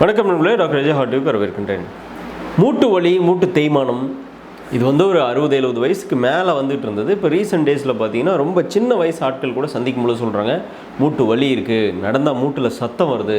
வணக்கம் நண்பர்களே டாக்டர் விஜய் ஹாட்டுக்கு வரவேற்கின்றேன். மூட்டு வலி மூட்டு தேய்மானம் இது வந்து ஒரு அறுபது எழுபது வயசுக்கு மேலே வந்துட்டு இருந்தது. இப்போ ரீசெண்ட் டேஸில் பார்த்தீங்கன்னா ரொம்ப சின்ன வயசு ஆட்கள் கூட சந்திக்கும் போது சொல்கிறாங்க மூட்டு வலி இருக்குது நடந்தால் மூட்டில் சத்தம் வருது.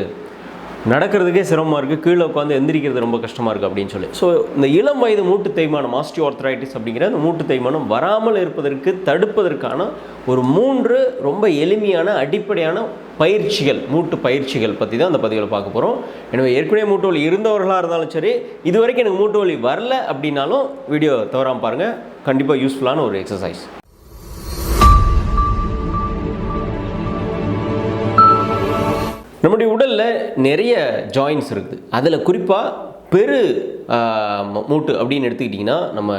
நடக்கிறதுக்கே சிரமமாக இருக்குது கீழே உட்காந்து எந்திரிக்கிறது ரொம்ப கஷ்டமாக இருக்குது அப்படின்னு சொல்லி. ஸோ இந்த இளம் வயது மூட்டு தேய்மானம் ஆஸ்டியோஆர்த்ரைட்டிஸ் அப்படிங்கிற அந்த மூட்டு தேய்மானம் வராமல் இருப்பதற்கு தடுப்பதற்கான ஒரு மூன்று ரொம்ப எளிமையான அடிப்படையான பயிற்சிகள் மூட்டு பயிற்சிகள் பற்றி தான் அந்த பதிவில் பார்க்க போகிறோம் எனவே ஏற்கனவே மூட்டு வலி இருந்தவர்களாக இருந்தாலும் சரி இது வரைக்கும் எனக்கு மூட்டு வலி வரல அப்படின்னாலும் வீடியோ தவறாமல் பாருங்கள் கண்டிப்பாக யூஸ்ஃபுல்லான ஒரு எக்ஸசைஸ் நம்முடைய உடலில் நிறைய ஜாயின்ஸ் இருக்குது. அதில் குறிப்பாக பெரு மூட்டு அப்படின்னு எடுத்துக்கிட்டிங்கன்னா நம்ம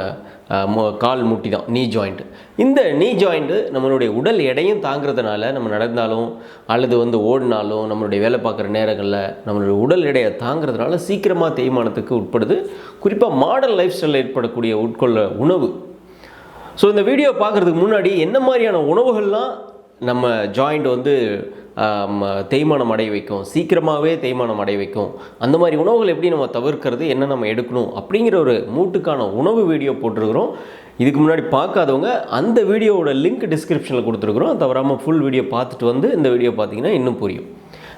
கால் மூட்டி தான் நீ ஜாயிண்ட்டு இந்த நீ ஜாயிண்ட்டு நம்மளுடைய உடல் எடையும் தாங்கிறதுனால நம்ம நடந்தாலும் அல்லது வந்து ஓடினாலும் நம்மளுடைய வேலை பார்க்குற நேரங்களில் நம்மளுடைய உடல் எடையை தாங்கிறதுனால சீக்கிரமாக தேய்மானத்துக்கு உட்படுது. குறிப்பாக மாடர்ன் லைஃப் ஸ்டைலில் ஏற்படக்கூடிய உட்கொள்ள உணவு. ஸோ இந்த வீடியோ பார்க்குறதுக்கு முன்னாடி என்ன மாதிரியான உணவுகள்லாம் நம்ம ஜாயிண்ட் வந்து தேய்மானம் அடைய வைக்கும். சீக்கிரமாகவே தேய்மானம் அடைய வைக்கும். அந்த மாதிரி உணவுகள் எப்படி நம்ம தவிர்க்கிறது என்ன நம்ம எடுக்கணும் அப்படிங்கிற ஒரு மூட்டுக்கான உணவு வீடியோ போட்டிருக்கிறோம். இதுக்கு முன்னாடி பார்க்காதவங்க அந்த வீடியோவோட லிங்க் டிஸ்கிரிப்ஷனில் கொடுத்துருக்குறோம். தவறாமல் ஃபுல் வீடியோ பார்த்துட்டு வந்து இந்த வீடியோ பார்த்தீங்கன்னா இன்னும் புரியும்.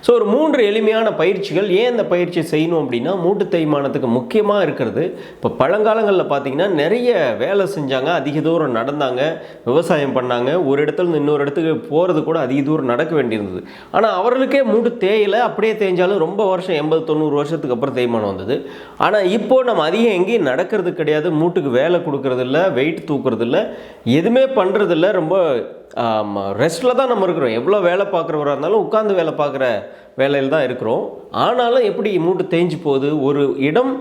ஸோ ஒரு மூன்று எளிமையான பயிற்சிகள் ஏன் இந்த பயிற்சியை செய்யணும் அப்படின்னா மூட்டு தேய்மானத்துக்கு முக்கியமாக இருக்கிறது. இப்போ பழங்காலங்களில் பார்த்தீங்கன்னா நிறைய வேலை செஞ்சாங்க அதிக தூரம் நடந்தாங்க விவசாயம் பண்ணாங்க. ஒரு இடத்துல இருந்து இன்னொரு இடத்துக்கு போகிறது கூட அதிக தூரம் நடக்க வேண்டியிருந்தது. ஆனால் அவர்களுக்கே மூட்டு தேயலை அப்படியே தேய்ஞ்சாலும் ரொம்ப வருஷம் எண்பது தொண்ணூறு வருஷத்துக்கு அப்புறம் தேய்மானம் வந்தது. ஆனால் இப்போது நம்ம அதிகம் எங்கேயும் நடக்கிறது கிடையாது. மூட்டுக்கு வேலை கொடுக்கறது இல்லை வெயிட் தூக்குறதில்ல எதுவுமே பண்ணுறதில்ல ரொம்ப ரெஸ்ட்டில் தான் நம்ம இருக்கிறோம். எவ்வளோ வேலை பார்க்குறவராக இருந்தாலும் உட்காந்து வேலை பார்க்குற வேலையில் தான் இருக்கிறோம். ஆனாலும் எப்படி மூட்டு தேஞ்சு போகுது? ஒரு இடம்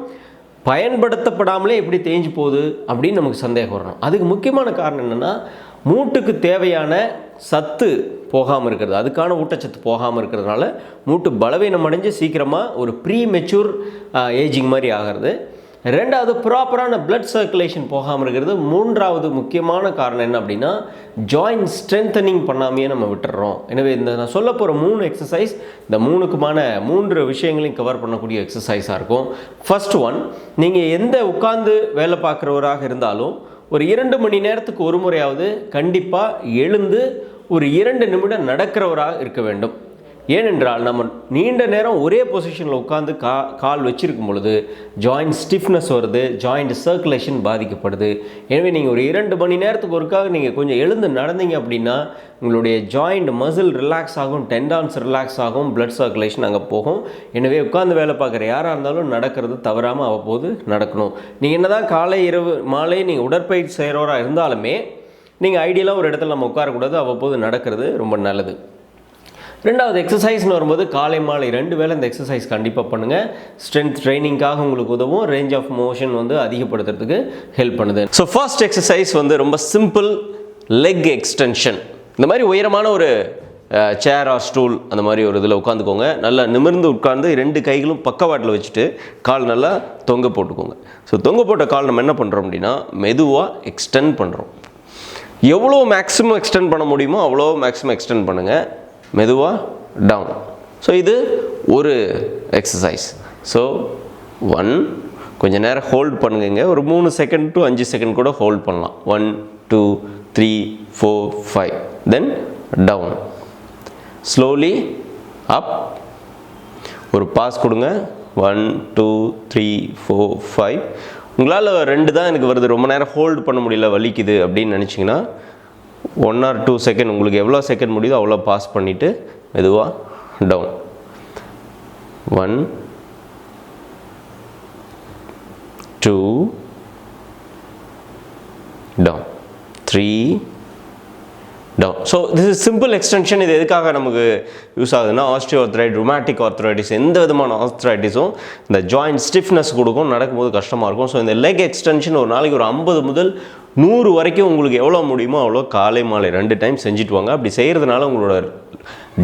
பயன்படுத்தப்படாமலே எப்படி தேஞ்சு போகுது? அப்படின்னு நமக்கு சந்தேகம் வரணும். அதுக்கு முக்கியமான காரணம் என்னென்னா மூட்டுக்கு தேவையான சத்து போகாமல் இருக்கிறது. அதுக்கான ஊட்டச்சத்து போகாமல் இருக்கிறதுனால மூட்டு பலவீனம் அடைஞ்சு சீக்கிரமாக ஒரு ப்ரீ மெச்சூர் ஏஜிங் மாதிரி ஆகிறது. ரெண்டாவது ப்ராப்பரான பிளட் சர்க்குலேஷன் போகாமல் இருக்கிறது. மூன்றாவது முக்கியமான காரணம் என்ன அப்படின்னா ஜாயின்ட் ஸ்ட்ரென்தனிங் பண்ணாமையே நம்ம விட்டுறோம். எனவே இந்த நான் சொல்ல போகிற மூணு எக்ஸசைஸ் இந்த மூணுக்குமான மூன்று விஷயங்களையும் கவர் பண்ணக்கூடிய எக்ஸசைஸாக இருக்கும். ஃபர்ஸ்ட் ஒன் நீங்கள் எந்த உட்காந்து வேலை பார்க்குறவராக இருந்தாலும் ஒரு இரண்டு மணி நேரத்துக்கு ஒரு முறையாவது கண்டிப்பாக எழுந்து ஒரு இரண்டு நிமிடம் நடக்கிறவராக இருக்க வேண்டும். ஏனென்றால் நம்ம நீண்ட நேரம் ஒரே பொசிஷனில் உட்காந்து கா கால் வச்சிருக்கும் பொழுது ஜாயிண்ட் ஸ்டிஃப்னஸ் வருது ஜாயிண்ட் சர்க்குலேஷன் பாதிக்கப்படுது. எனவே நீங்கள் ஒரு இரண்டு மணி நேரத்துக்கு ஒருக்காக நீங்கள் கொஞ்சம் எழுந்து நடந்தீங்க அப்படின்னா உங்களுடைய ஜாயிண்ட் மசில் ரிலாக்ஸ் ஆகும் டெண்டான்ஸ் ரிலாக்ஸ் ஆகும் பிளட் சர்க்குலேஷன் அங்கே போகும். எனவே உட்காந்து வேலை பார்க்குற யாராக இருந்தாலும் நடக்கிறது தவறாமல் அவ்வப்போது நடக்கணும். நீங்கள் என்ன தான் காலை இரவு மாலை நீங்கள் உடற்பயிற்சி செய்கிறவராக இருந்தாலுமே நீங்கள் ஐடியலாக ஒரு இடத்துல நம்ம உட்காரக்கூடாது அவ்வப்போது நடக்கிறது ரொம்ப நல்லது. ரெண்டாவது எக்ஸசைஸ்னு வரும்போது காலை மாலை ரெண்டு வேளை இந்த எக்ஸசைஸ் கண்டிப்பாக பண்ணுங்கள் ஸ்ட்ரென்த் ட்ரைனிங்காக உங்களுக்கு உதவும். ரேஞ்ச் ஆஃப் மோஷன் வந்து அதிகப்படுத்துறதுக்கு ஹெல்ப் பண்ணுது. ஸோ ஃபர்ஸ்ட் எக்ஸசைஸ் வந்து ரொம்ப சிம்பிள் லெக் எக்ஸ்டென்ஷன் இந்த மாதிரி உயரமான ஒரு சேர் ஆர் ஸ்டூல் அந்த மாதிரி ஒரு இதில் உட்காந்துக்கோங்க. நல்லா நிமிர்ந்து உட்கார்ந்து ரெண்டு கைகளும் பக்கவாட்டில் வச்சுட்டு கால் நல்லா தொங்க போட்டுக்கோங்க. ஸோ தொங்க போட்ட கால் நம்ம என்ன பண்ணுறோம் அப்படின்னா மெதுவாக எக்ஸ்டெண்ட் பண்ணுறோம் எவ்வளோ மேக்ஸிமம் எக்ஸ்டெண்ட் பண்ண முடியுமோ அவ்வளோ மேக்ஸிமம் எக்ஸ்டெண்ட் பண்ணுங்கள் மெதுவாக டவுன் ஸோ இது ஒரு எக்ஸசைஸ் ஸோ ஒன் கொஞ்சம் நேரம் ஹோல்ட் பண்ணுங்க ஒரு மூணு செகண்ட் டு அஞ்சு செகண்ட் கூட ஹோல்ட் பண்ணலாம். One two three four five then down slowly up ஒரு பாஸ் கொடுங்க. One two three four five உங்களால் ரெண்டு தான் எனக்கு வருது. ரொம்ப நேரம் ஹோல்ட் பண்ண முடியல வலிக்குது அப்படின்னு நினச்சிங்கன்னா ஒன் ஆர் டூ செகண்ட் உங்களுக்கு எவ்வளோ செகண்ட் முடியுதோ அவ்வளோ பாஸ் பண்ணிவிட்டு மெதுவாக down one two down three down so this is simple extension இது எதுக்காக நமக்கு யூஸ் ஆகுதுன்னா ஆஸ்டியோஆர்த்ரைட் ருமேட்டிக் ஆர்த்ரைட்டிஸ் எந்த விதமான ஆர்த்ரைட்டிஸும் இந்த ஜாயிண்ட் ஸ்டிஃப்னஸ் கொடுக்கும் நடக்கும்போது கஷ்டமாக இருக்கும். ஸோ இந்த லெக் எக்ஸ்டென்ஷன் ஒரு நாளைக்கு ஒரு ஐம்பது முதல் நூறு வரைக்கும் உங்களுக்கு எவ்வளோ முடியுமோ அவ்வளோ காலை மாலை ரெண்டு டைம் செஞ்சுட்டு வாங்க. அப்படி செய்கிறதுனால உங்களோட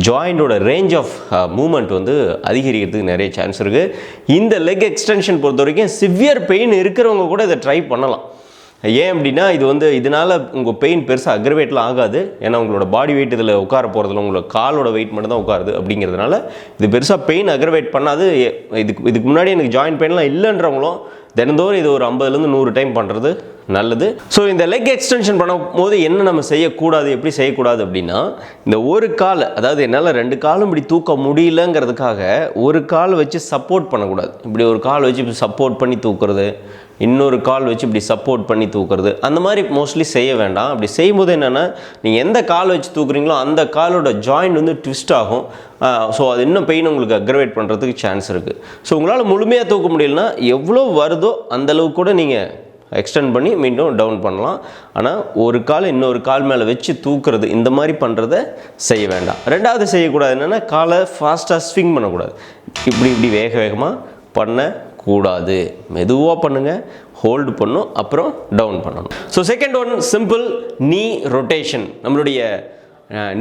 ஜாயிண்டோட ரேஞ்ச் ஆஃப் மூமெண்ட் வந்து அதிகரிக்கிறதுக்கு நிறைய சான்ஸ் இருக்குது இந்த லெக் எக்ஸ்டென்ஷன் பொறுத்த வரைக்கும் சிவியர் பெயின் இருக்கிறவங்க கூட இதை ட்ரை பண்ணலாம். ஏன் அப்படின்னா இது வந்து இதனால் உங்கள் பெயின் பெருசாக அக்ரவேட்லாம் ஆகாது. ஏன்னா உங்களோட பாடி வெயிட் இதில் உட்கார போகிறதுல உங்களோட காலோட வெயிட் மட்டும் தான் உட்காருது அப்படிங்கிறதுனால இது பெருசாக பெயின் அக்ரவேட் பண்ணாது. இதுக்கு இதுக்கு முன்னாடி எனக்கு ஜாயின் பெயின்லாம் இல்லைன்றவங்களும் தினந்தோறும் இது ஒரு ஐம்பதுலேருந்து நூறு டைம் பண்ணுறது நல்லது. ஸோ இந்த லெக் எக்ஸ்டென்ஷன் பண்ணும்போது என்ன நம்ம செய்யக்கூடாது எப்படி செய்யக்கூடாது அப்படின்னா இந்த ஒரு கால் அதாவது என்னால் ரெண்டு காலும் இப்படி தூக்க முடியலங்கிறதுக்காக ஒரு கால் வச்சு சப்போர்ட் பண்ணக்கூடாது. இப்படி ஒரு கால் வச்சு இப்படி சப்போர்ட் பண்ணி தூக்குறது இன்னொரு கால் வச்சு இப்படி சப்போர்ட் பண்ணி தூக்குறது. அந்த மாதிரி மோஸ்ட்லி செய்ய வேண்டாம். அப்படி செய்யும்போது என்னென்னா நீங்கள் எந்த கால் வச்சு தூக்குறீங்களோ அந்த காலோட ஜாயிண்ட் வந்து ட்விஸ்ட் ஆகும். ஸோ அது இன்னும் பெயின் உங்களுக்கு அக்ரவேட் பண்ணுறதுக்கு சான்ஸ் இருக்குது ஸோ உங்களால் முழுமையாக தூக்க முடியலன்னா எவ்வளோ வருதோ அந்தளவுக்கு கூட நீங்கள் எக்ஸ்டெண்ட் பண்ணி மீண்டும் டவுன் பண்ணலாம். ஆனால் ஒரு கால் இன்னொரு கால் மேலே வச்சு தூக்குறது இந்த மாதிரி பண்ணுறத செய்ய வேண்டாம். ரெண்டாவது செய்யக்கூடாது என்னென்னா காலை ஃபாஸ்ட்டாக ஸ்விங் பண்ணக்கூடாது. இப்படி இப்படி வேக வேகமாக பண்ண கூடாது. மெதுவாக பண்ணுங்கள் ஹோல்டு பண்ணும் அப்புறம் டவுன் பண்ணணும். So second one simple knee rotation நம்மளுடைய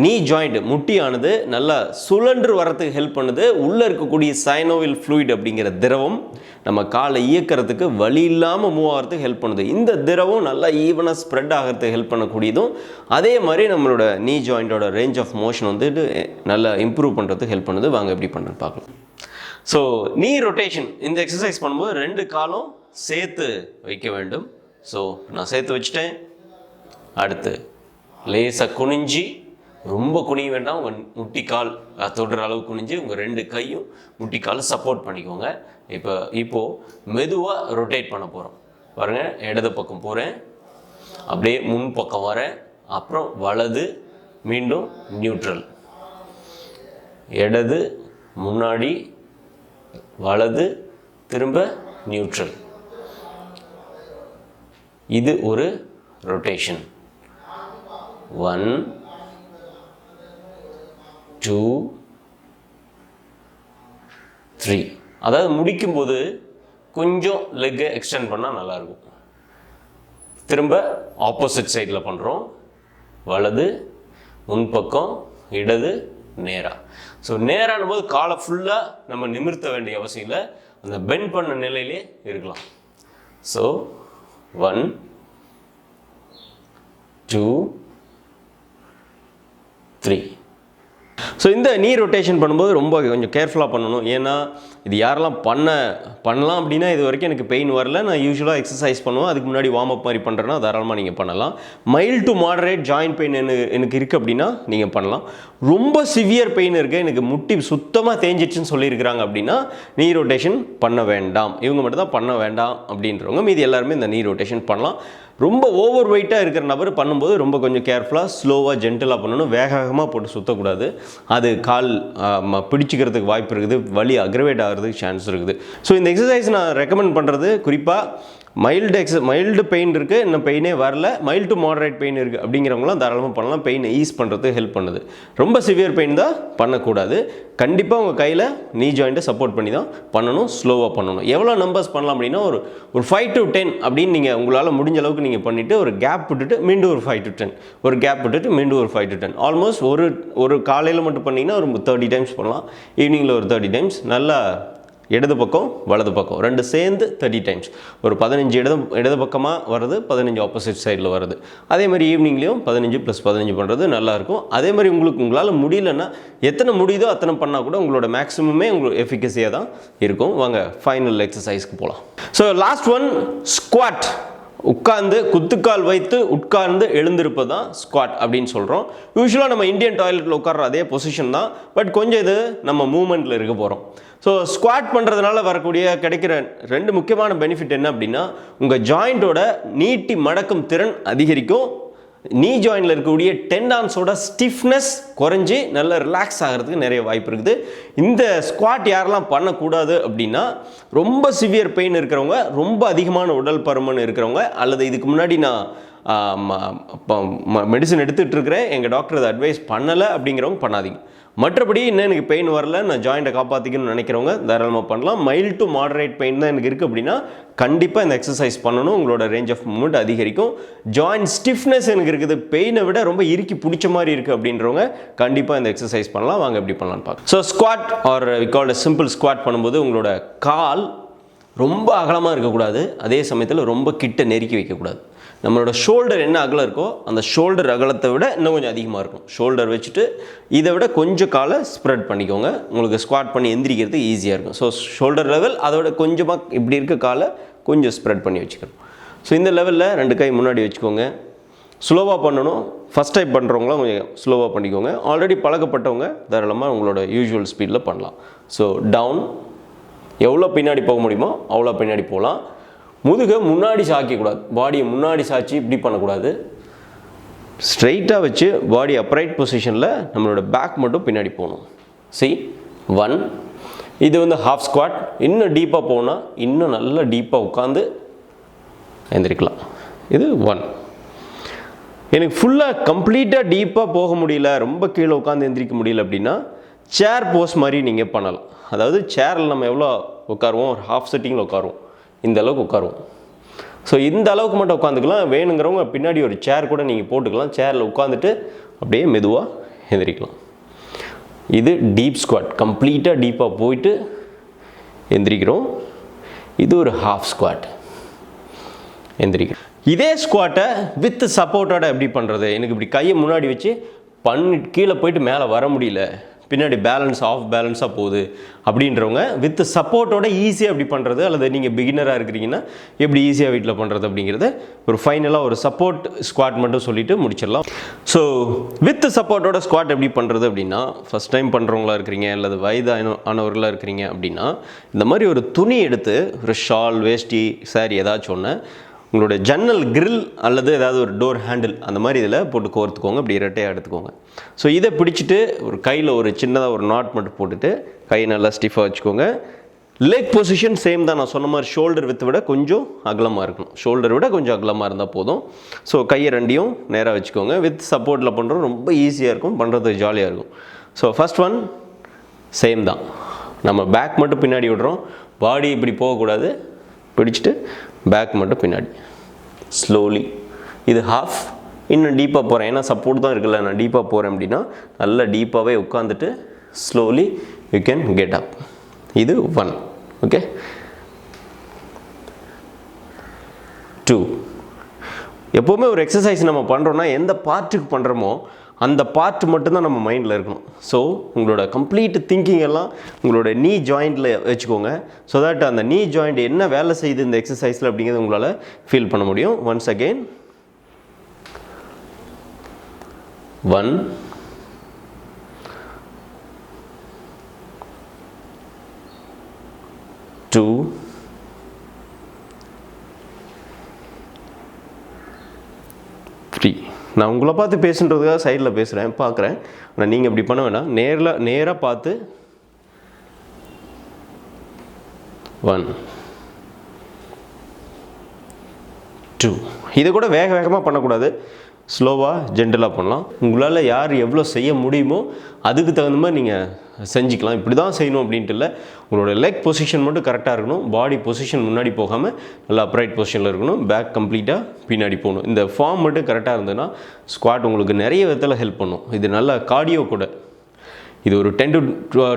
நீ ஜாயிண்ட் முட்டியானது நல்லா சுழன்று வரத்துக்கு ஹெல்ப் பண்ணுது. உள்ளே இருக்கக்கூடிய சைனோவில் ஃப்ளூயிட் அப்படிங்கிற திரவம் நம்ம காலை இயக்கிறதுக்கு வழி இல்லாமல் மூவ் ஆகிறதுக்கு ஹெல்ப் பண்ணுது. இந்த திரவம் நல்லா ஈவனாக ஸ்ப்ரெட் ஆகிறதுக்கு ஹெல்ப் பண்ணக்கூடியதும் அதே மாதிரி நம்மளோட நீ ஜாயிண்டோட ரேஞ்ச் ஆஃப் மோஷன் வந்துட்டு நல்லா இம்ப்ரூவ் பண்ணுறதுக்கு ஹெல்ப் பண்ணுது. வாங்க எப்படி பண்ணுறது பார்க்கலாம். ஸோ நீ ரொட்டேஷன் இந்த எக்ஸசைஸ் பண்ணும்போது ரெண்டு காலும் சேர்த்து வைக்க வேண்டும். ஸோ நான் சேர்த்து வச்சுட்டேன். அடுத்து லேசாக குனிஞ்சி ரொம்ப குனிய வேண்டாம். உங்கள் முட்டிக்கால் அஹ், தொடுற அளவு குனிஞ்சு உங்கள் ரெண்டு கையும் முட்டிக்கால் சப்போர்ட் பண்ணிக்கோங்க. இப்போ இப்போது மெதுவாக ரொட்டேட் பண்ண போகிறோம் பாருங்கள் இடது பக்கம் போகிறேன் அப்படியே முன் பக்கம் வரேன். அப்புறம் வலது மீண்டும் நியூட்ரல் இடது முன்னாடி வலது திரும்ப நியூட்ரல் இது ஒரு ரொட்டேஷன் ஒன் டூ த்ரீ அதாவது முடிக்கும்போது கொஞ்சம் லெக்கை எக்ஸ்டெண்ட் பண்ணால் நல்லாயிருக்கும். திரும்ப ஆப்போசிட் சைடில் பண்ணுறோம் வலது முன்பக்கம் இடது நேராக ஸோ நேரான போது காலை ஃபுல்லாக நம்ம நிமிர்த்த வேண்டிய அவசியம் இல்லை. அந்த பெண்ட் பண்ண நிலையிலே இருக்கலாம். So one two three so இந்த நீ ரொட்டேஷன் பண்ணும்போது ரொம்ப கொஞ்சம் கேர்ஃபுல்லாக பண்ணணும். ஏன்னா இது யாரெல்லாம் பண்ண பண்ணலாம் அப்படின்னா இது வரைக்கும் எனக்கு பெயின் வரல. நான் யூஸ்வலாக எக்ஸசைஸ் பண்ணுவேன். அதுக்கு முன்னாடி வார்ம் அப் மாதிரி பண்ணுறேன்னா தாராளமாக நீங்கள் பண்ணலாம். Mild to moderate joint pain எனக்கு எனக்கு இருக்குது அப்படின்னா நீங்கள் பண்ணலாம். ரொம்ப சிவியர் பெயின் இருக்குது எனக்கு முட்டி சுத்தமாக தேஞ்சிச்சுன்னு சொல்லியிருக்கிறாங்க அப்படின்னா நீ ரொட்டேஷன் பண்ண வேண்டாம். இவங்க மட்டும் தான் பண்ண வேண்டாம் அப்படின்றவங்க மீதி எல்லாருமே இந்த நீ ரொட்டேஷன் பண்ணலாம். ரொம்ப ஓவர் வெயிட்டாக இருக்கிற நபர் பண்ணும்போது ரொம்ப கொஞ்சம் கேர்ஃபுல்லாக ஸ்லோவாக ஜென்டலாக பண்ணணும். வேக வேகமாக போட்டு சுற்றக்கூடாது அது கால் ம- பிடிச்சிக்கிறதுக்கு வாய்ப்பு இருக்குது. வலி அக்ரவேட் ஆகிறதுக்கு சான்ஸ் இருக்குது. ஸோ இந்த எக்ஸசைஸ் நான் ரெக்கமெண்ட் பண்ணுறது குறிப்பாக மைல்டு எக்ஸ மைல்டு பெயின் இருக்குது இன்னும் பெயினே வரல. மைல்டு டு மாடரேட் பெயின் இருக்குது அப்படிங்கிறவங்களாம் தாராளமாக பண்ணலாம். பெயினை ஈஸ் பண்ணுறதுக்கு ஹெல்ப் பண்ணுது. ரொம்ப சிவியர் பெயின் தான் பண்ணக்கூடாது. கண்டிப்பாக உங்கள் கையில் நீ ஜாயிண்ட்டை சப்போர்ட் பண்ணி தான் பண்ணணும். ஸ்லோவாக பண்ணணும். எவ்வளோ நம்பர்ஸ் பண்ணலாம் அப்படின்னா ஒரு ஒரு ஃபைவ் டு டென் அப்படின்னு நீங்கள் உங்களால் முடிஞ்ச அளவுக்கு நீங்கள் பண்ணிவிட்டு ஒரு கேப் விட்டுட்டு மீண்டும் ஒரு ஃபைவ் டு டென் ஒரு கேப் விட்டுட்டு மீண்டும் ஒரு ஃபைவ் டு டென் ஆல்மோஸ்ட் ஒரு ஒரு காலையில் மட்டும் பண்ணிங்கன்னா ஒரு தேர்ட்டி டைம்ஸ் பண்ணலாம். ஈவினிங்கில் ஒரு தேர்ட்டி டைம்ஸ் நல்லா இடது பக்கம் வலது பக்கம். ரெண்டு சேர்ந்து தேர்ட்டி டைம்ஸ் ஒரு பதினஞ்சு இடது இடது பக்கமாக வருது பதினஞ்சு ஆப்போசிட் சைடில் வருது அதே மாதிரி ஈவினிங்லேயும் பதினஞ்சு ப்ளஸ் பதினஞ்சு பண்ணுறது நல்லாயிருக்கும் அதே மாதிரி உங்களுக்கு உங்களால் முடியலன்னா எத்தனை முடியுதோ அத்தனை பண்ணால் கூட உங்களோட மேக்ஸிமமே உங்களுக்கு எஃபிகசியாக தான் இருக்கும். வாங்க ஃபைனல் எக்ஸசைஸ்க்கு போகலாம் ஸோ லாஸ்ட் ஒன் ஸ்குவாட் உட்கார்ந்து குத்துக்கால் வைத்து உட்கார்ந்து எழுந்திருப்பது தான் ஸ்குவாட் அப்படின்னு சொல்கிறோம் யூஸ்வலாக நம்ம இந்தியன் டாய்லெட்டில் உட்கார்ற அதே பொசிஷன் தான். பட் கொஞ்சம் இது நம்ம மூமெண்ட்டில் இருக்க போகிறோம் ஸோ ஸ்குவாட் பண்ணுறதுனால வரக்கூடிய கிடைக்கிற ரெண்டு முக்கியமான பெனிஃபிட் என்ன அப்படின்னா உங்கள் ஜாயிண்ட்டோட நீட்டி மடக்கும் திறன் அதிகரிக்கும். நீ ஜாயினில் இருக்கக்கூடிய டெண்டான்ஸோட ஸ்டிஃப்னஸ் குறைஞ்சி நல்ல ரிலாக்ஸ் ஆகிறதுக்கு நிறைய வாய்ப்பு இருக்குது. இந்த ஸ்குவாட் யாரெல்லாம் பண்ணக்கூடாது அப்படின்னா ரொம்ப சிவியர் பெயின் இருக்கிறவங்க ரொம்ப அதிகமான உடல் பருமன் இருக்கிறவங்க அல்லது இதுக்கு முன்னாடி நான் மெடிசன் எடுத்துகிட்டு இருக்கிறேன் எங்கள் டாக்டர் அதை அட்வைஸ் பண்ணலை அப்படிங்கிறவங்க பண்ணாதீங்க. மற்றபடி இன்னும் எனக்கு பெயின் வரல நான் ஜாயிண்ட்டை காப்பாற்றிக்கணும்னு நினைக்கிறவங்க தாராளமாக பண்ணலாம். மைல்டு டு மாடரேட் பெயின் தான் எனக்கு இருக்குது அப்படின்னா கண்டிப்பாக இந்த எக்ஸசைஸ் பண்ணணும். உங்களோட ரேஞ்ச் ஆஃப் மூமெண்ட் அதிகரிக்கும். ஜாயிண்ட் ஸ்டிஃப்னஸ் எனக்கு இருக்குது. பெயினை விட ரொம்ப இறுக்கி பிடிச்ச மாதிரி இருக்குது அப்படின்றவங்க கண்டிப்பாக இந்த எக்ஸசைஸ் பண்ணலாம். வாங்க எப்படி பண்ணலான்னு பார்க்கலாம். So squat or we called simple squat பண்ணும்போது உங்களோட கால் ரொம்ப அகலமாக இருக்கக்கூடாது. அதே சமயத்தில் ரொம்ப கிட்ட நெருக்கி வைக்கக்கூடாது. நம்மளோட ஷோல்டர் என்ன அகலம் இருக்கோ அந்த ஷோல்டர் அகலத்தை விட இன்னும் கொஞ்சம் அதிகமாக இருக்கும். ஷோல்டர் வச்சுட்டு இதை விட கொஞ்சம் காலை ஸ்ப்ரெட் பண்ணிக்கோங்க. உங்களுக்கு ஸ்குவாட் பண்ணி எந்திரிக்கிறது ஈஸியாக இருக்கும். ஸோ ஷோல்டர் லெவல் அதோட கொஞ்சமாக இப்படி இருக்க காலை கொஞ்சம் ஸ்ப்ரெட் பண்ணி வச்சுக்கணும். ஸோ இந்த லெவலில் ரெண்டு கை முன்னாடி வச்சுக்கோங்க. ஸ்லோவாக பண்ணணும். ஃபஸ்ட் டைம் பண்ணுறவங்களாம் கொஞ்சம் ஸ்லோவாக பண்ணிக்கோங்க. ஆல்ரெடி பழக்கப்பட்டவங்க தாராளமாக உங்களோட யூஷுவல் ஸ்பீடில் பண்ணலாம். ஸோ டவுன் எவ்வளோ பின்னாடி போக முடியுமோ அவ்வளோ பின்னாடி போகலாம். முதுகை முன்னாடி சாய்க்கக்கூடாது பாடியை முன்னாடி சாய்ச்சி இப்படி பண்ணக்கூடாது. ஸ்ட்ரைட்டாக வச்சு பாடி அப்ரைட் பொசிஷனில் நம்மளோட பேக் மட்டும் பின்னாடி போகணும். சி ஒன் இது வந்து ஹாஃப் ஸ்குவாட் இன்னும் டீப்பாக போனால் இன்னும் நல்லா டீப்பாக உட்காந்து எழுந்திரிக்கலாம் இது ஒன் எனக்கு ஃபுல்லாக கம்ப்ளீட்டாக டீப்பாக போக முடியல ரொம்ப கீழே உட்காந்து எந்திரிக்க முடியல அப்படின்னா சேர் போஸ் மாதிரி நீங்கள் பண்ணலாம். அதாவது சேரில் நம்ம எவ்வளோ உட்காருவோம்? ஒரு ஹாஃப் செட்டிங்கில் உட்காருவோம். இந்த அளவுக்கு உட்காருவோம். ஸோ இந்த அளவுக்கு மட்டும் உட்காந்துக்கலாம். வேணுங்கிறவங்க பின்னாடி ஒரு சேர் கூட நீங்கள் போட்டுக்கலாம். சேரில் உட்காந்துட்டு அப்படியே மெதுவாக எந்திரிக்கலாம். இது டீப் ஸ்குவாட் கம்ப்ளீட்டாக டீப்பாக போயிட்டு எந்திரிக்கிறோம். இது ஒரு ஹாஃப் ஸ்குவாட் எந்திரிக்கிறோம். இதே ஸ்குவாட்டை வித் சப்போர்ட்டோட எப்படி பண்ணுறது எனக்கு இப்படி கையை முன்னாடி வச்சு பண்ணி கீழே போயிட்டு மேலே வர முடியல. பின்னாடி பேலன்ஸ் ஆஃப் பேலன்ஸாக போகுது. அப்படின்றவங்க வித் சப்போர்ட்டோட ஈஸியாக எப்படி பண்ணுறது அல்லது நீங்கள் பிகினராக இருக்கிறீங்கன்னா எப்படி ஈஸியாக வீட்டில் பண்ணுறது அப்படிங்கிறத ஒரு ஃபைனலாக ஒரு சப்போர்ட் ஸ்குவாட் மட்டும் சொல்லிவிட்டு முடிச்சிடலாம். ஸோ வித் சப்போர்ட்டோட ஸ்குவாட் எப்படி பண்ணுறது அப்படின்னா ஃபஸ்ட் டைம் பண்ணுறவங்களா இருக்கிறீங்க அல்லது வயதான ஆனவர்களாக இருக்கிறீங்க அப்படின்னா இந்த மாதிரி ஒரு துணி எடுத்து ஒரு ஷால் வேஷ்டி சாரி ஏதாச்சும் ஒன்று உங்களோட ஜன்னல் கிரில் அல்லது ஏதாவது ஒரு டோர் ஹேண்டில் அந்த மாதிரி இதில் போட்டு கோர்த்துக்கோங்க. இப்படி இரட்டையாக எடுத்துக்கோங்க. ஸோ இதை பிடிச்சிட்டு ஒரு கையில் ஒரு சின்னதாக ஒரு நாட் மட்டும் போட்டுட்டு கையை நல்லா ஸ்டிஃபாக வச்சுக்கோங்க. லெக் பொசிஷன் சேம் தான். நான் சொன்ன மாதிரி ஷோல்டர் வித்து விட கொஞ்சம் அகலமாக இருக்கணும். ஷோல்டர் விட கொஞ்சம் அகலமாக இருந்தால் போதும். ஸோ கையை ரெண்டையும் நேராக வச்சுக்கோங்க. வித் சப்போர்ட்டில் பண்ணுறோம் ரொம்ப ஈஸியாக இருக்கும். பண்ணுறது ஜாலியாக இருக்கும். ஸோ ஃபஸ்ட் ஒன் சேம் தான். நம்ம பேக் மட்டும் பின்னாடி விடுறோம். பாடி இப்படி போகக்கூடாது. பிடிச்சிட்டு பேக் மட்டும் பின்னாடி. ஸ்லோலி இது ஹாஃப் இன்னும் டீப்பாக போகிறேன் ஏன்னா சப்போர்ட் தான் இருக்குல்ல. நான் டீப்பாக போகிறேன் அப்படின்னா நல்லா டீப்பாகவே உட்காந்துட்டு slowly you can get up இது ஒன் ஓகே டூ எப்போவுமே ஒரு எக்ஸசைஸ் நம்ம பண்ணுறோன்னா எந்த பார்ட்டுக்கு பண்ணுறோமோ அந்த பார்ட் மட்டும்தான் நம்ம மைண்டில் இருக்கணும். ஸோ உங்களோட கம்ப்ளீட் திங்கிங் எல்லாம் உங்களோட நீ ஜாயிண்டில் வச்சுக்கோங்க. ஸோ தட் அந்த நீ ஜாயிண்ட் என்ன வேலை செய்யுது இந்த எக்ஸசைஸில் அப்படிங்கிறத உங்களால் ஃபீல் பண்ண முடியும். Once again one two three நான் உங்களை பார்த்து பேசுன்றதுக்காக சைடில் பேசுகிறேன் பார்க்குறேன். ஆனால் நீங்கள் இப்படி பண்ண வேணாம். நேரில் நேராக பார்த்து. ஒன் டூ இதை கூட வேக வேகமாக பண்ணக்கூடாது. ஸ்லோவாக ஜென்டலாக பண்ணலாம். உங்களால் யார் எவ்வளோ செய்ய முடியுமோ அதுக்கு தகுந்த மாதிரி நீங்கள் செஞ்சுக்கலாம். இப்படி தான் செய்யணும் அப்படின்ட்டு இல்லை. உங்களோட லெக் பொசிஷன் மட்டும் கரெக்டாக இருக்கணும். பாடி பொசிஷன் முன்னாடி போகாமல் நல்லா அப்ரைட் பொசிஷனில் இருக்கணும். பேக் கம்ப்ளீட்டாக பின்னாடி போகணும். இந்த ஃபார்ம் மட்டும் கரெக்டாக இருந்ததுன்னா ஸ்குவாட் உங்களுக்கு நிறைய விதத்தில் ஹெல்ப் பண்ணும். இது நல்ல கார்டியோ கூட. இது ஒரு டென் டு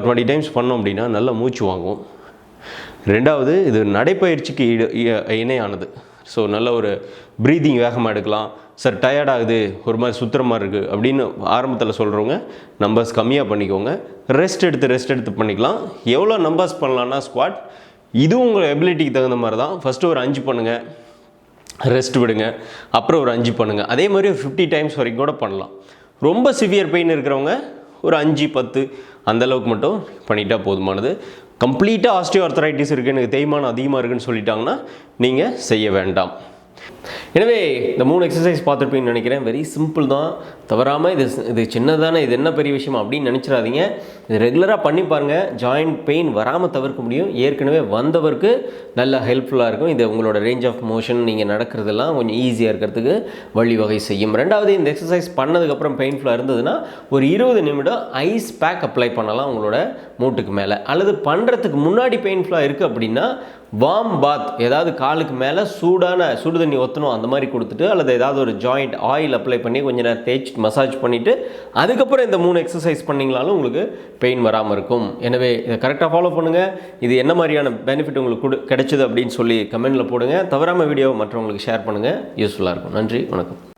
டுவெண்ட்டி டைம்ஸ் பண்ணோம் அப்படின்னா நல்லா மூச்சு வாங்கும். ரெண்டாவது இது நடைப்பயிற்சிக்கு ஈடு இணையானது. ஸோ நல்ல ஒரு ப்ரீதிங் வேகமாக எடுக்கலாம். சார் டயர்ட் ஆகுது ஒரு மாதிரி சுத்துற மாதிரி இருக்குது அப்படின்னு ஆரம்பத்தில் சொல்கிறவங்க நம்பர்ஸ் கம்மியாக பண்ணிக்கோங்க. ரெஸ்ட் எடுத்து ரெஸ்ட் எடுத்து பண்ணிக்கலாம். எவ்வளோ நம்பர்ஸ் பண்ணலான்னா ஸ்குவாட் இதுவும் உங்கள் எபிலிட்டிக்கு தகுந்த மாதிரி தான். ஃபஸ்ட்டு ஒரு அஞ்சு பண்ணுங்கள் ரெஸ்ட் விடுங்க. அப்புறம் ஒரு அஞ்சு பண்ணுங்கள் அதே மாதிரி ஒரு ஃபிஃப்டி டைம்ஸ் வரைக்கும் கூட பண்ணலாம். ரொம்ப சிவியர் பெயின் இருக்கிறவங்க ஒரு அஞ்சு பத்து அந்தளவுக்கு மட்டும் பண்ணிட்டால் போதுமானது. கம்ப்ளீட்டாக ஆஸ்டியோ ஆர்த்தரைட்டிஸ் இருக்குது எனக்கு தேய்மானம் அதிகமாக இருக்குன்னு சொல்லிட்டாங்கன்னா நீங்கள் செய்ய வேண்டாம். எனவே இந்த மூணு எக்ஸசைஸ் பார்த்துருப்பீங்கன்னு நினைக்கிறேன். வெரி சிம்பிள் தான். தவறாமல் இது இது சின்னதானே இது என்ன பெரிய விஷயம் அப்படின்னு நினச்சிடாதீங்க. இது ரெகுலராக பண்ணி பாருங்கள் ஜாயிண்ட் பெயின் வராமல் தவிர்க்க முடியும். ஏற்கனவே வந்தவருக்கு நல்ல ஹெல்ப்ஃபுல்லாக இருக்கும். இது உங்களோட ரேஞ்ச் ஆஃப் மோஷன் நீங்கள் நடக்கிறதெல்லாம் கொஞ்சம் ஈஸியாக இருக்கிறதுக்கு வழிவகை செய்யும். ரெண்டாவது இந்த எக்ஸசைஸ் பண்ணதுக்கப்புறம் பெயின்ஃபுல்லாக இருந்ததுன்னா ஒரு இருபது நிமிடம் ஐஸ் பேக் அப்ளை பண்ணலாம் உங்களோட மூட்டுக்கு மேலே அல்லது பண்ணுறதுக்கு முன்னாடி பெயின்ஃபுல்லாக இருக்குது அப்படின்னா வாம் பாத் ஏதாவது காலுக்கு மேலே சூடான சுடு தண்ணி ஒத்தணும் அந்த மாதிரி கொடுத்துட்டு அல்லது ஏதாவது ஒரு ஜாயிண்ட் ஆயில் அப்ளை பண்ணி கொஞ்ச நேரம் தேய்ச்சி மசாஜ் பண்ணிவிட்டு அதுக்கப்புறம் இந்த மூணு எக்ஸசைஸ் பண்ணிங்கனாலும் உங்களுக்கு பெயின் வராமல் இருக்கும். எனவே இதை கரெக்டாக ஃபாலோ பண்ணுங்கள் இது என்ன மாதிரியான பெனிஃபிட் உங்களுக்கு கொடு கிடைச்சது அப்படின்னு சொல்லி கமெண்ட்டில் போடுங்க. தவறாமல் வீடியோ மற்றவங்களுக்கு ஷேர் பண்ணுங்கள் யூஸ்ஃபுல்லாக இருக்கும். நன்றி. வணக்கம்.